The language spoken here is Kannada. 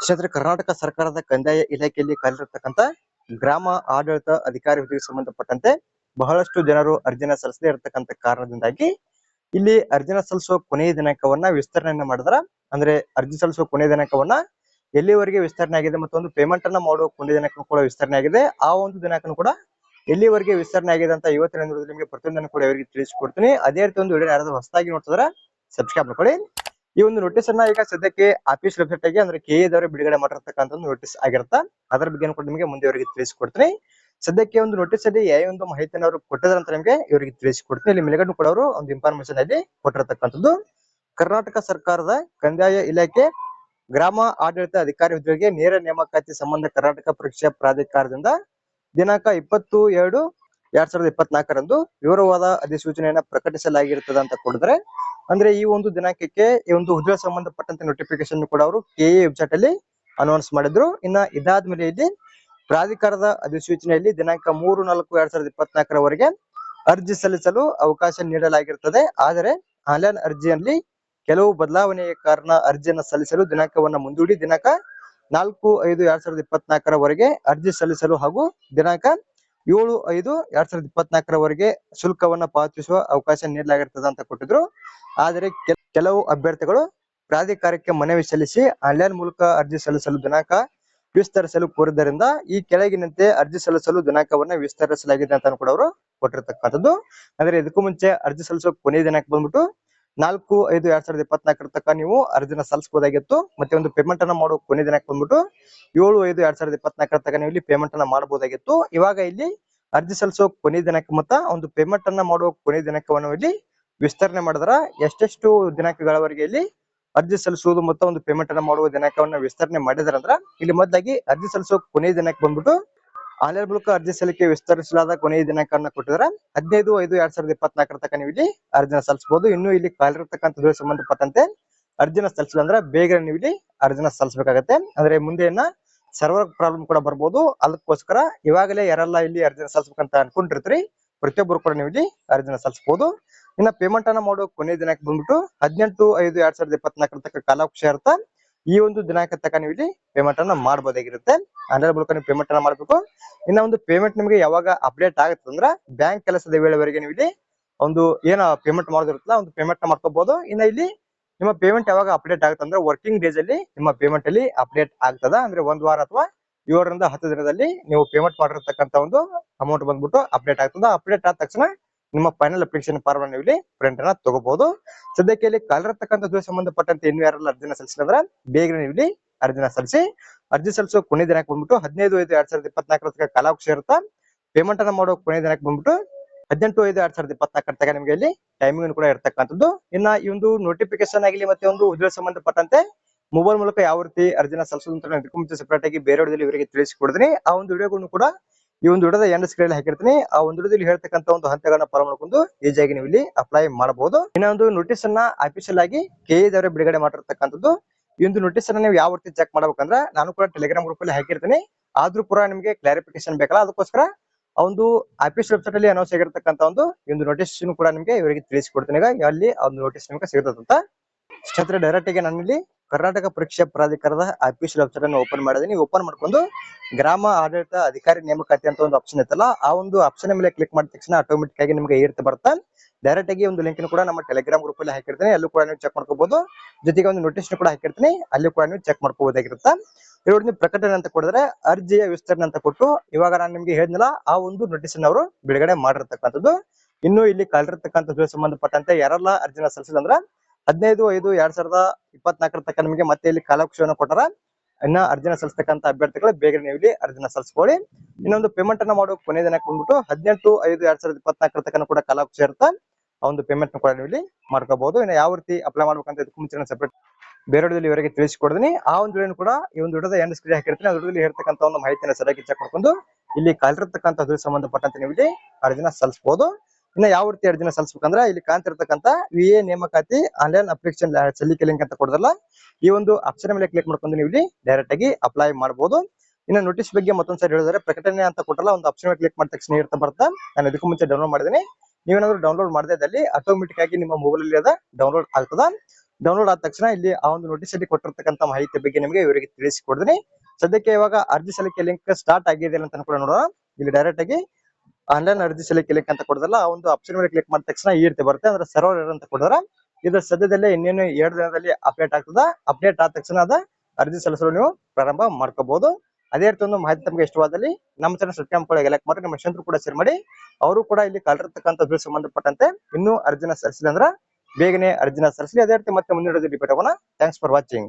ಕ್ಷೇತ್ರ ಕರ್ನಾಟಕ ಸರ್ಕಾರದ ಕಂದಾಯ ಇಲಾಖೆಯಲ್ಲಿ ಕಾರ್ಯರತಕ್ಕಂತ ಗ್ರಾಮ ಆಡಳಿತ ಅಧಿಕಾರಿ ಹುದ್ದೆಗೆ ಸಂಬಂಧಪಟ್ಟಂತೆ ಬಹಳಷ್ಟು ಜನರು ಅರ್ಜಿನ ಸಲ್ಲಿಸದೇ ಇರತಕ್ಕಂತ ಕಾರಣದಿಂದಾಗಿ ಇಲ್ಲಿ ಅರ್ಜಿನ ಸಲ್ಲಿಸುವ ಕೊನೆಯ ದಿನಾಂಕವನ್ನ ವಿಸ್ತರಣೆಯನ್ನ ಮಾಡಿದ್ರ. ಅಂದ್ರೆ ಅರ್ಜಿ ಸಲ್ಲಿಸುವ ಕೊನೆಯ ದಿನಾಂಕವನ್ನ ಎಲ್ಲಿವರೆಗೆ ವಿಸ್ತರಣೆ ಆಗಿದೆ ಮತ್ತು ಒಂದು ಪೇಮೆಂಟ್ ಅನ್ನ ಮಾಡುವ ಕೊನೆಯ ದಿನಾಂಕ ಕೂಡ ವಿಸ್ತರಣೆ ಆಗಿದೆ. ಆ ಒಂದು ದಿನಾಂಕನು ಕೂಡ ಎಲ್ಲಿವರೆಗೆ ವಿಸ್ತರಣೆ ಆಗಿದೆ ಅಂತ ಇವತ್ತಿನ ನಿಮಗೆ ಪ್ರತಿಯೊಂದನ್ನು ಕೂಡ ಇವರಿಗೆ ತಿಳಿಸಿಕೊಡ್ತೀನಿ. ಅದೇ ರೀತಿ ಒಂದು ವಿಡಿಯೋ ಯಾರಾದ್ರೂ ಹೊಸದಾಗಿ ನೋಡ್ತಿದ್ರೆ ಸಬ್ಸ್ಕ್ರೈಬ್ ಮಾಡ್ಕೊಳ್ಳಿ. ಈ ಒಂದು ನೋಟಿಸ್ ಅನ್ನ ಈಗ ಸದ್ಯಕ್ಕೆ ಆಫೀಸ್ ವೆಬ್ಸೈಟ್ ಆಗಿ ಅಂದ್ರೆ ಕೆ ದವರು ಬಿಡುಗಡೆ ಮಾಡಿರ್ತಕ್ಕಂಥ ನೋಟಿಸ್ ಆಗಿರುತ್ತಾ. ಅದರ ಬಗ್ಗೆ ಕೂಡ ನಿಮಗೆ ಮುಂದೆ ಇವರಿಗೆ ತಿಳಿಸಿಕೊಡ್ತೀನಿ. ಸದ್ಯಕ್ಕೆ ಒಂದು ನೋಟಿಸ್ ಅಲ್ಲಿ ಯಾವ ಒಂದು ಮಾಹಿತಿಯನ್ನು ಅವರು ಕೊಟ್ಟಿದ್ದಾರೆ ಅಂತ ನಿಮಗೆ ಇವರಿಗೆ ತಿಳಿಸಿಕೊಡ್ತೀನಿ. ಇಲ್ಲಿ ಮೇಲ್ಗಡೆ ಕೂಡ ಅವರು ಒಂದು ಇನ್ಫಾರ್ಮೇಶನ್ ಅಲ್ಲಿ ಕೊಟ್ಟಿರತಕ್ಕಂಥದ್ದು. ಕರ್ನಾಟಕ ಸರ್ಕಾರದ ಕಂದಾಯ ಇಲಾಖೆ ಗ್ರಾಮ ಆಡಳಿತ ಅಧಿಕಾರಿ ಹುದ್ದೆಗೆ ನೇರ ನೇಮಕಾತಿ ಸಂಬಂಧ ಕರ್ನಾಟಕ ಪರೀಕ್ಷಾ ಪ್ರಾಧಿಕಾರದಿಂದ ದಿನಾಂಕ ಇಪ್ಪತ್ತು ಎರಡು ಎರಡ್ ಸಾವಿರದ ಇಪ್ಪತ್ನಾಲ್ಕರಂದು ವಿವರವಾದ ಅಧಿಸೂಚನೆಯನ್ನ ಪ್ರಕಟಿಸಲಾಗಿರುತ್ತದೆ ಅಂತ ಕೊಡಿದ್ರೆ, ಅಂದ್ರೆ ಈ ಒಂದು ದಿನಾಂಕಕ್ಕೆ ಈ ಒಂದು ಹುದ್ದೆ ಸಂಬಂಧಪಟ್ಟಂತ ನೋಟಿಫಿಕೇಶನ್ ಕೂಡ ಅವರು ಕೆ ವೆಬ್ಸೈಟ್ ಅಲ್ಲಿ ಅನೌನ್ಸ್ ಮಾಡಿದ್ರು. ಇನ್ನ ಇದಾದ್ಮೇಲೆ ಇಲ್ಲಿ ಪ್ರಾಧಿಕಾರದ ಅಧಿಸೂಚನೆಯಲ್ಲಿ ದಿನಾಂಕ ಮೂರು ನಾಲ್ಕು ಎರಡ್ ಸಾವಿರದ ಇಪ್ಪತ್ನಾಲ್ಕರವರೆಗೆ ಅರ್ಜಿ ಸಲ್ಲಿಸಲು ಅವಕಾಶ ನೀಡಲಾಗಿರುತ್ತದೆ ಆದರೆ ಆನ್ಲೈನ್ ಅರ್ಜಿಯಲ್ಲಿ ಕೆಲವು ಬದಲಾವಣೆಯ ಕಾರಣ ಅರ್ಜಿಯನ್ನು ಸಲ್ಲಿಸಲು ದಿನಾಂಕವನ್ನು ಮುಂದೂಡಿ ದಿನಾಂಕ ನಾಲ್ಕು ಐದು ಎರಡ್ ಸಾವಿರದ ಇಪ್ಪತ್ನಾಲ್ಕರವರೆಗೆ ಅರ್ಜಿ ಸಲ್ಲಿಸಲು ಹಾಗೂ ದಿನಾಂಕ ಏಳು, ಐದು, ಎರಡ್ ಸಾವಿರದ ಇಪ್ಪತ್ನಾಲ್ಕರವರೆಗೆ ಶುಲ್ಕವನ್ನ ಪಾವತಿಸುವ ಅವಕಾಶ ನೀಡಲಾಗಿರ್ತದೆ ಅಂತ ಕೊಟ್ಟಿದ್ರು. ಆದರೆ ಕೆಲ- ಕೆಲವು ಅಭ್ಯರ್ಥಿಗಳು ಪ್ರಾಧಿಕಾರಕ್ಕೆ ಮನವಿ ಸಲ್ಲಿಸಿ ಆನ್ಲೈನ್ ಮೂಲಕ ಅರ್ಜಿ ಸಲ್ಲಿಸಲು ದಿನಾಂಕ ವಿಸ್ತರಿಸಲು ಕೋರಿದ್ದರಿಂದ ಈ ಕೆಳಗಿನಂತೆ ಅರ್ಜಿ ಸಲ್ಲಿಸಲು ದಿನಾಂಕವನ್ನ ವಿಸ್ತರಿಸಲಾಗಿದೆ ಅಂತ ಕೂಡ ಅವರು ಕೊಟ್ಟಿರ್ತಕ್ಕಂಥದ್ದು. ಅಂದ್ರೆ ಇದಕ್ಕೂ ಮುಂಚೆ ಅರ್ಜಿ ಸಲ್ಲಿಸೋ ಕೊನೆಯ ದಿನಾಂಕ ಬಂದ್ಬಿಟ್ಟು ನಾಲ್ಕು, ಐದು, ಎರಡ್ ಸಾವಿರದ ಇಪ್ಪತ್ನಾಲ್ಕರ ನೀವು ಅರ್ಜಿನ ಸಲ್ಲಿಸಬಹುದಾಗಿತ್ತು. ಮತ್ತೆ ಒಂದು ಪೇಮೆಂಟ್ ಅನ್ನ ಮಾಡೋ ಕೊನೆ ದಿನಕ್ಕೆ ಬಂದ್ಬಿಟ್ಟು ಏಳು, ಐದು, ಎರಡ್ ಸಾವಿರದ ಇಪ್ಪತ್ನಾಲ್ಕರ ತನಕ ನೀವು ಇಲ್ಲಿ ಪೇಮೆಂಟ್ ಅನ್ನ ಮಾಡಬಹುದಾಗಿತ್ತು. ಇವಾಗ ಇಲ್ಲಿ ಅರ್ಜಿ ಸಲ್ಲಿಸೋ ಕೊನೆ ದಿನಕ್ಕೆ ಮತ್ತ ಒಂದು ಪೇಮೆಂಟ್ ಅನ್ನ ಮಾಡುವ ಕೊನೆ ದಿನಕ್ಕವನ್ನು ಇಲ್ಲಿ ವಿಸ್ತರಣೆ ಮಾಡಿದ್ರ ಎಷ್ಟೆಷ್ಟು ದಿನಾಂಕಗಳವರೆಗೆ ಇಲ್ಲಿ ಅರ್ಜಿ ಸಲ್ಲಿಸುವುದು ಮತ್ತ ಒಂದು ಪೇಮೆಂಟ್ ಅನ್ನ ಮಾಡುವ ದಿನಾಂಕವನ್ನ ವಿಸ್ತರಣೆ ಮಾಡಿದ್ರಂದ್ರ ಇಲ್ಲಿ ಮೊದಲಾಗಿ ಅರ್ಜಿ ಸಲ್ಲಿಸೋ ಕೊನೆ ದಿನಕ್ಕೆ ಬಂದ್ಬಿಟ್ಟು ಆನ್ಲೈನ್ ಮೂಲಕ ಅರ್ಜಿ ಸಲ್ಲಿಕೆ ವಿಸ್ತರಿಸಲಾದ ಕೊನೆಯ ದಿನಾಂಕವನ್ನು ಕೊಟ್ಟಿದ್ದಾರೆ. ಹದಿನೈದು, ಐದು, ಎರಡ್ ಸಾವಿರದ ಇಪ್ಪತ್ನಾಲ್ಕರ ತನಕ ನೀವು ಇಲ್ಲಿ ಅರ್ಜಿನ ಸಲ್ಲಿಸಬಹುದು. ಇನ್ನು ಇಲ್ಲಿ ಕಾಲಿರತಕ್ಕಂಥ ಸಂಬಂಧಪಟ್ಟಂತೆ ಅರ್ಜಿನ ಸಲ್ಲಿಸಿಲ್ಲ ಬೇಗ ನೀವು ಇಲ್ಲಿ ಅರ್ಜಿನ ಸಲ್ಲಿಸಬೇಕಾಗತ್ತೆ. ಅಂದ್ರೆ ಮುಂದೆಯನ್ನ ಸರ್ವರ್ ಪ್ರಾಬ್ಲಮ್ ಕೂಡ ಬರ್ಬೋದು. ಅದಕ್ಕೋಸ್ಕರ ಇವಾಗಲೇ ಯಾರೆಲ್ಲ ಇಲ್ಲಿ ಅರ್ಜಿನ ಸಲ್ಲಿಸ್ಬೇಕಂತ ಅನ್ಕೊಂಡಿರ್ತೀರಿ, ಪ್ರತಿಯೊಬ್ಬರು ಕೂಡ ನೀವು ಇಲ್ಲಿ ಅರ್ಜಿನ ಸಲ್ಲಿಸಬಹುದು. ಇನ್ನ ಪೇಮೆಂಟ್ ಅನ್ನ ಮಾಡೋ ಕೊನೆಯ ದಿನಾಂಕ ಬಂದ್ಬಿಟ್ಟು ಹದಿನೆಂಟು, ಐದು, ಎರಡ್ ಸಾವಿರದ ಇಪ್ಪತ್ನಾಲ್ಕರ ತನಕ ಕಾಲಾವಕಾಶ ಇರುತ್ತೆ ಈ ಒಂದು ದಿನಾಂಕ ತಕ್ಕ ನೀವು ಇಲ್ಲಿ ಪೇಮೆಂಟ್ ಅನ್ನ ಮಾಡಬಹುದಾಗಿರುತ್ತೆ ಆನ್ಲೈನ್ ಮೂಲಕ ನೀವು ಪೇಮೆಂಟ್ ಅನ್ನ ಮಾಡಬೇಕು. ಇನ್ನ ಒಂದು ಪೇಮೆಂಟ್ ನಿಮಗೆ ಯಾವಾಗ ಅಪ್ಡೇಟ್ ಆಗುತ್ತೆ ಅಂದ್ರೆ ಬ್ಯಾಂಕ್ ಕೆಲಸದ ವೇಳೆವರೆಗೆ ನೀವು ಇಲ್ಲಿ ಒಂದು ಏನ ಪೇಮೆಂಟ್ ಮಾಡೋದಿರುತ್ತಲ್ಲ, ಒಂದು ಪೇಮೆಂಟ್ ಮಾಡ್ಕೋಬಹುದು ಇನ್ನ ಇಲ್ಲಿ ನಿಮ್ಮ ಪೇಮೆಂಟ್ ಯಾವಾಗ ಅಪ್ಡೇಟ್ ಆಗುತ್ತೆ ಅಂದ್ರೆ ವರ್ಕಿಂಗ್ ಡೇಸ್ ಅಲ್ಲಿ ನಿಮ್ಮ ಪೇಮೆಂಟ್ ಅಲ್ಲಿ ಅಪ್ಡೇಟ್ ಆಗ್ತದ. ಅಂದ್ರೆ ಒಂದ್ ವಾರ ಅಥವಾ ಏಳರಿಂದ ಹತ್ತು ದಿನದಲ್ಲಿ ನೀವು ಪೇಮೆಂಟ್ ಮಾಡಿರ್ತಕ್ಕಂತ ಒಂದು ಅಮೌಂಟ್ ಬಂದ್ಬಿಟ್ಟು ಅಪ್ಡೇಟ್ ಆಗ್ತದ. ಅಪ್ಡೇಟ್ ಆದ ತಕ್ಷಣ ನಿಮ್ಮ ಫೈನಲ್ ಅಪ್ಲಿಕೇಶನ್ ಫಾರ್ಮ್ ನೀವು ಇಲ್ಲಿ ಪ್ರಿಂಟ್ ಅನ್ನ ತಗೋಬಹುದು ಸದ್ಯಕ್ಕೆ ಇಲ್ಲಿ ಕಾಲಿರತಕ್ಕಂಥದ್ದು ಸಂಬಂಧಪಟ್ಟಂತೆ ಇನ್ನು ಯಾರೆಲ್ಲ ಅರ್ಜಿನ ಸಲ್ಲಿಸಿದ್ರೆ ಬೇಗ ನೀವು ಇಲ್ಲಿ ಅರ್ಜಿನ ಸಲ್ಲಿಸಿ. ಅರ್ಜಿ ಸಲ್ಲಿಸೋ ಕೊನೆ ದಿನಕ್ಕೆ ಬಂದ್ಬಿಟ್ಟು ಹದಿನೈದು ಐದು ಎರಡ್ ಸಾವಿರದ ಇಪ್ಪತ್ನಾಲ್ಕರ ಕಾಲಾವಕಾಶ ಇರುತ್ತಾ? ಪೇಮೆಂಟ್ ಅನ್ನ ಮಾಡೋ ಕೊನೆ ದಿನಕ್ಕೆ ಬಂದ್ಬಿಟ್ಟು ಹದಿನೆಂಟು ಐದು ಎರಡ್ ಸಾವಿರದ ಇಪ್ಪತ್ನಾಲ್ಕರ ತನಕ ನಿಮಗೆ ಇಲ್ಲಿ ಟೈಮಿಂಗ್ ಕೂಡ ಇರ್ತಕ್ಕಂಥದ್ದು. ಇನ್ನ ಈ ಒಂದು ನೋಟಿಫಿಕೇಶನ್ ಆಗಲಿ ಮತ್ತೆ ಒಂದು ಉದ್ಯೋಗ ಸಂಬಂಧಪಟ್ಟಂತೆ ಮೊಬೈಲ್ ಮೂಲಕ ಯಾವ ರೀತಿ ಅರ್ಜಿನ ಸಲ್ಲಿಸೋದು ಅಂತ ಸೆಪರೇಟ್ ಆಗಿ ಬೇರೆ ಇವರಿಗೆ ತಿಳಿಸಿಕೊಡ್ತೀನಿ. ಆ ಒಂದು ವಿಡಿಯೋಗಳನ್ನು ಕೂಡ ಈ ಒಂದು ವಿಡಿಯೋದ ಎಂಡ್ ಸ್ಕ್ರೀನ್ ಹಾಕಿರ್ತೀನಿ. ಆ ಒಂದು ವಿಡಿಯೋದಲ್ಲಿ ಹೇಳ್ತಕ್ಕಂತ ಒಂದು ಹಂತಗಳನ್ನ ಫಾಲೋ ಮಾಡ್ಕೊಂಡು ಈಸಿಯಾಗಿ ನೀವು ಇಲ್ಲಿ ಅಪ್ಲೈ ಮಾಡಬಹುದು. ಇನ್ನೊಂದು ನೋಟಿಸ್ ಅನ್ನ ಅಫಿಷಿಯಲ್ ಆಗಿ ಕೆ ದವರೇ ಬಿಡುಗಡೆ ಮಾಡಿರ್ತಕ್ಕಂಥದ್ದು. ಈ ಒಂದು ನೋಟಿಸ್ ಅನ್ನ ನೀವು ಯಾವ ರೀತಿ ಚೆಕ್ ಮಾಡ್ಬೇಕಂದ್ರೆ ನಾನು ಕೂಡ ಟೆಲಿಗ್ರಾಮ್ ಗ್ರೂಪ್ ಅಲ್ಲಿ ಹಾಕಿರ್ತೀನಿ. ಆದ್ರೂ ಕೂಡ ನಿಮಗೆ ಕ್ಲಾರಿಫಿಕೇಶನ್ ಬೇಕಲ್ಲ, ಅದಕ್ಕೋಸ್ಕರ ಒಂದು ಆಫೀಸ್ ವೆಬ್ಸೈಟ್ ಅಲ್ಲಿ ಅನೌನ್ಸ್ ಆಗಿರ್ತಕ್ಕಂಥ ಒಂದು ಒಂದು ನೋಟಿಸ್ ಕೂಡ ನಿಮಗೆ ಇವರಿಗೆ ತಿಳಿಸಿಕೊಡ್ತೀನಿ. ಅಲ್ಲಿ ಒಂದು ನೋಟಿಸ್ ನಿಮಗೆ ಸಿಗುತ್ತಂತ ಡೈರೆಕ್ಟ್ ಆಗಿ ನಾನಿಲ್ಲಿ ಕರ್ನಾಟಕ ಪರೀಕ್ಷಾ ಪ್ರಾಧಿಕಾರದ ಆಫೀಸಿಯಲ್ ವೆಬ್ಸೈಟ್ ಅನ್ನು ಓಪನ್ ಮಾಡಿದೀನಿ ಓಪನ್ ಮಾಡ್ಕೊಂಡು ಗ್ರಾಮ ಆಡಳಿತ ಅಧಿಕಾರಿ ನೇಮಕಾತಿ ಅಂತ ಒಂದು ಆಪ್ಷನ್ ಇತ್ತಲ್ಲ, ಆ ಒಂದು ಆಪ್ಷನ್ ಮೇಲೆ ಕ್ಲಿಕ್ ಮಾಡಿದ ತಕ್ಷಣ ಆಟೋಮೆಟಿಕ್ ಆಗಿ ನಿಮಗೆ ಏರ್ತ ಬರ್ತಾ ಡೈರೆಕ್ಟ್ ಆಗಿ ಒಂದು ಲಿಂಕ್ ಕೂಡ ನಮ್ಮ ಟೆಲಿಗ್ರಾಮ್ ಗ್ರೂಪ್ ಅಲ್ಲಿ ಹಾಕಿರ್ತೀನಿ. ಅಲ್ಲೂ ಕೂಡ ನೀವು ಚೆಕ್ ಮಾಡ್ಕೋಬಹುದು ಜೊತೆಗೆ ಒಂದು ನೋಟಿಸ್ ಕೂಡ ಹಾಕಿರ್ತೀನಿ. ಅಲ್ಲಿ ಕೂಡ ನೀವು ಚೆಕ್ ಮಾಡ್ಕೋಬಹುದಾಗಿರುತ್ತೆ? ಇವಾಗ ನೀವು ಪ್ರಕಟಣೆ ಅಂತ ಕೊಡಿದ್ರೆ, ಅರ್ಜಿಯ ವಿಸ್ತರಣೆ ಅಂತ ಕೊಟ್ಟು, ಇವಾಗ ನಾನು ನಿಮ್ಗೆ ಹೇಳಿದ್ನಲ್ಲ, ಆ ಒಂದು ನೋಟಿಸ್ ಅವರು ಬಿಡುಗಡೆ ಮಾಡಿರ್ತಕ್ಕಂಥದ್ದು. ಇನ್ನು ಇಲ್ಲಿ ಕಾಲಿರ್ತಕ್ಕಂಥದ್ದು ಸಂಬಂಧಪಟ್ಟಂತೆ ಯಾರೆಲ್ಲ ಅರ್ಜಿನ ಸಲ್ಲಿಸಿಲ್ಲ ಅಂದ್ರೆ ಹದಿನೈದು, ಐದು, ಎರಡ್ ಸಾವಿರದ ಇಪ್ಪತ್ನಾಲ್ಕರ ತನಕ ನಿಮಗೆ ಮತ್ತೆ ಇಲ್ಲಿ ಕಾಲಾವಕಾಶವನ್ನು ಕೊಟ್ಟರ. ಇನ್ನ ಅರ್ಜಿನ ಸಲ್ಲಿಸತಕ್ಕಂತ ಅಭ್ಯರ್ಥಿಗಳು ಬೇಗ ನೀವು ಇಲ್ಲಿ ಅರ್ಜಿನ ಸಲ್ಲಿಸ್ಕೊಳ್ಳಿ. ಇನ್ನೊಂದು ಪೇಮೆಂಟ್ ಅನ್ನ ಮಾಡೋ ಕೊನೆ ದಿನಕ್ಕೆ ಬಂದ್ಬಿಟ್ಟು ಹದಿನೆಂಟು, ಐದು, ಎರಡ್ ಸಾವಿರದ ಇಪ್ಪತ್ನಾಲ್ಕರ ತನಕ ಕೂಡ ಕಾಲಾವಕಾಶ ಇರುತ್ತೆ, ಆ ಒಂದು ಪೇಮೆಂಟ್ ಕೂಡ ನೀವು ಇಲ್ಲಿ ಮಾಡ್ಕೋಬಹುದು. ಇನ್ನು ಯಾವ ರೀತಿ ಅಪ್ಲೈ ಮಾಡ್ಬೇಕಂತ ಇದಕ್ಕೂ ಮುಂಚೆ ಸೆಪರೇಟ್ ಬೇರೆ ಇವರಿಗೆ ತಿಳಿಸಿಕೊಡ್ತೀನಿ. ಆ ಒಂದು ವಿಡಿಯೋ ಕೂಡ ಈ ಒಂದು ವಿಡಿಯೋದ ಎಂಡ್ ಸ್ಕ್ರೀನ್ ಹಾಕಿರ್ತೀನಿ. ಆ ವಿಡಿಯೋದಲ್ಲಿ ಹೇಳ್ತಕ್ಕಂಥ ಒಂದು ಮಾಹಿತಿಯನ್ನು ಸರಿಯಾಗಿ ಚೆಕ್ ಮಾಡ್ಕೊಂಡು ಇಲ್ಲಿ ಕಾಲಿರ್ತಕ್ಕಂಥ ಸಂಬಂಧಪಟ್ಟಂತೆ ನೀವು ಇಲ್ಲಿ ಅರ್ಜಿನ ಸಲ್ಲಿಸಬಹುದು ಇನ್ನ ಯಾವ ರೀತಿ ಅರ್ಜಿನ ಸಲ್ಲಿಸ್ಬೇಕಂದ್ರೆ ಇಲ್ಲಿ ಕಾಣ್ತಿರ್ತಕ್ಕಂಥ ವಿ ಎ ನೇಮಕಾತಿ ಆನ್ಲೈನ್ ಅಪ್ಲಿಕೇಶನ್ ಸಲ್ಲಿಕೆ ಲಿಂಕ್ ಅಂತ ಕೊಡೋದಲ್ಲ ಈ ಒಂದು ಅಪ್ಷನ್ ಮೇಲೆ ಕ್ಲಿಕ್ ಮಾಡ್ಕೊಂಡು ನೀವು ಇಲ್ಲಿ ಡೈರೆಕ್ಟ್ ಆಗಿ ಅಪ್ಲೈ ಮಾಡಬಹುದು ಇನ್ನು ನೋಟಿಸ್ ಬಗ್ಗೆ ಮತ್ತೊಂದ್ಸರಿ ಹೇಳಿದ್ರೆ ಪ್ರಕಟಣೆ ಅಂತ ಕೊಟ್ಟಲ್ಲ ಒಂದು ಆಪ್ಷನ್ ಮೇಲೆ ಕ್ಲಿಕ್ ಮಾಡಿದ ತಕ್ಷಣ ಇರ್ತಾ ಬರ್ತಾ ನಾನು ಇದಕ್ಕೂ ಮುಂಚೆ ಡೌನ್ಲೋಡ್ ಮಾಡಿದ್ದೀನಿ ನೀವೇನಾದ್ರೂ ಡೌನ್ಲೋಡ್ ಮಾಡದೇ ಇದ್ದಲ್ಲಿ ಆಟೋಮೆಟಿಕ್ ಆಗಿ ನಿಮ್ಮ ಮೊಬೈಲ್ ಅಲ್ಲಿ ಅದ ಡೌನ್ಲೋಡ್ ಆಗ್ತದ. ಡೌನ್ಲೋಡ್ ಆದ ತಕ್ಷಣ ಇಲ್ಲಿ ಆ ಒಂದು ನೋಟಿಸ್ ಅಲ್ಲಿ ಕೊಟ್ಟಿರ್ತಕ್ಕಂಥ ಮಾಹಿತಿ ಬಗ್ಗೆ ನಿಮಗೆ ಇವರಿಗೆ ತಿಳಿಸಿಕೊಡ್ತೀನಿ. ಸದ್ಯಕ್ಕೆ ಇವಾಗ ಅರ್ಜಿ ಸಲ್ಲಿಕೆ ಲಿಂಕ್ ಸ್ಟಾರ್ಟ್ ಆಗಿದೆ ಅಂತ ಕೂಡ ನೋಡೋಣ. ಇಲ್ಲಿ ಡೈರೆಕ್ಟ್ ಆಗಿ ಆನ್ಲೈನ್ ಅರ್ಜಿ ಸಲ್ಲಿಕೆ ಲಿಂಕ್ ಅಂತ ಕೊಡೋದಲ್ಲ, ಆ ಒಂದು ಆಪ್ಷನ್ ಮೇಲೆ ಕ್ಲಿಕ್ ಮಾಡಿದ ತಕ್ಷಣ ಈ ರೀತಿ ಬರುತ್ತೆ. ಅಂದ್ರೆ ಸರ್ವರ್ ಎರರ್ ಅಂತ ಕೊಡೋದ್ರ ಇದು ಸದ್ಯದಲ್ಲೇ ಇನ್ನೇನು ಎರಡು ದಿನದಲ್ಲಿ ಅಪ್ಡೇಟ್ ಆಗ್ತದ ಅಪ್ಡೇಟ್ ಆದ ತಕ್ಷಣ ಅದ ಅರ್ಜಿ ಸಲ್ಲಿಸಲು ನೀವು ಪ್ರಾರಂಭ ಮಾಡ್ಕೋಬಹುದು ಅದೇ ರೀತಿ ಒಂದು ಮಾಹಿತಿ ತಮಗೆ ಇಷ್ಟವಾದಲ್ಲಿ ನಮ್ಮ ಚಾನಲ್ ಸಬ್ಸ್ಕ್ರೈಬ್ ಕೂಡ ಲೈಕ್ ಮಾಡಿ ನಮ್ಮ ಸ್ನೇಹಿತರು ಕೂಡ ಶೇರ್ ಮಾಡಿ, ಅವರು ಕೂಡ ಇಲ್ಲಿ ಕಾಲಿರ್ತಕ್ಕಂಥ ಬಿಲ್ ಸಂಬಂಧಪಟ್ಟಂತೆ ಇನ್ನೂ ಅರ್ಜಿನ ಸಲ್ಲಿಸಿಲ್ಲ ಅಂದ್ರೆ ಬೇಗನೆ ಅರ್ಜಿನ ಸಲ್ಲಿಸಲಿ ಅದೇ ರೀತಿ ಮತ್ತೆ ಮುಂದಿನ ಡಿಪೇಟ್ ಆಗೋಣ. Thanks for watching